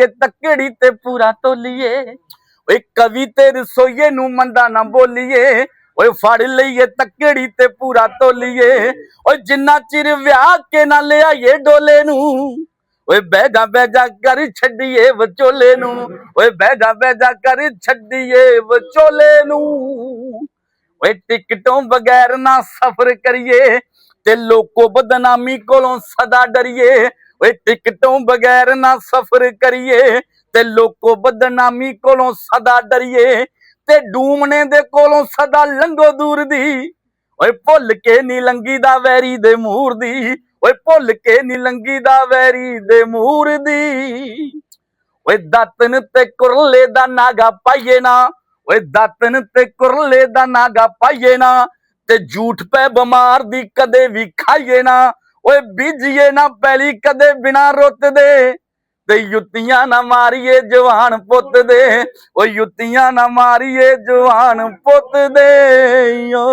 ਤੇ ਤੱਕੜੀ ਤੇ ਪੂਰਾ ਤੋਲੀਏ। ਓਏ ਕਵੀ ਤੇ ਰਸੋਈਏ ਨੂੰ ਮੰਦਾ ਨਾ ਬੋਲੀਏ। ਓਏ ਫੜ ਲਈਏ ਤੱਕੜੀ ਤੇ ਪੂਰਾ ਤੋਲੀਏ। ਓਏ ਜਿੰਨਾ ਚਿਰ ਵਿਆਹ ਕੇ ਨਾ ਲਿਆਈਏ ਡੋਲੇ ਨੂੰ। ਓਏ ਬੈਗਾ ਬੈਜਾ ਕਰ ਛੱਡੀਏ ਵਿਚੋਲੇ ਨੂੰ। ਓਏ ਬੈਗਾ ਬੈਜਾ ਕਰ ਛੱਡੀਏ ਵਿਚੋਲੇ ਨੂੰ। ਓਏ ਟਿਕਟੋਂ ਬਗੈਰ ਨਾ ਸਫ਼ਰ ਕਰੀਏ ਤੇ ਲੋਕੋ ਬਦਨਾਮੀ ਕੋਲੋਂ ਸਦਾ ਡਰੀਏ। ਓਏ ਟਿਕਟੋਂ ਬਗੈਰ ਨਾ ਸਫ਼ਰ ਕਰੀਏ ਤੇ ਲੋਕੋ ਬਦਨਾਮੀ ਕੋਲੋਂ ਸਦਾ ਡਰੀਏ ਤੇ ਡੂਮਣੇ ਦੇ ਕੋਲੋਂ ਸਦਾ ਲੰਘੋ ਦੂਰ ਦੀ। ਓਏ ਭੁੱਲ ਕੇ ਨੀ ਲੰਗੀ ਦਾ ਵੈਰੀ ਦੇ ਮੂਰ ਦੀ। ਓਏ ਭੁੱਲ ਕੇ ਨੀ ਲੰਗੀ ਦਾ ਵੈਰੀ ਦੇ ਮੂਰ ਦੀ। ਓਏ ਦਾਤਨ ਤੇ ਕੁਰਲੇ ਦਾ ਨਾਗਾ ਪਾਈਏ ਨਾ। ਓਏ ਦਾਤਨ ਤੇ ਕੁਰਲੇ ਦਾ ਨਾਗਾ ਪਾਈਏ ਨਾ ਤੇ ਝੂਠ ਪੈ ਬਿਮਾਰ ਦੀ ਕਦੇ ਵੀ ਖਾਈਏ ਨਾ। ਓਏ ਬੀਜੀਏ ਨਾ ਪੈਲੀ ਕਦੇ ਬਿਨਾ ਰੁੱਤ ਦੇ ਤੇ ਯੁੱਤੀਆਂ ਨਾ ਮਾਰੀਏ ਜਵਾਨ ਪੁੱਤ ਦੇ। ਓ ਯੁੱਤੀਆਂ ਨਾ ਮਾਰੀਏ ਜਵਾਨ ਪੁੱਤ ਦੇ। ਓ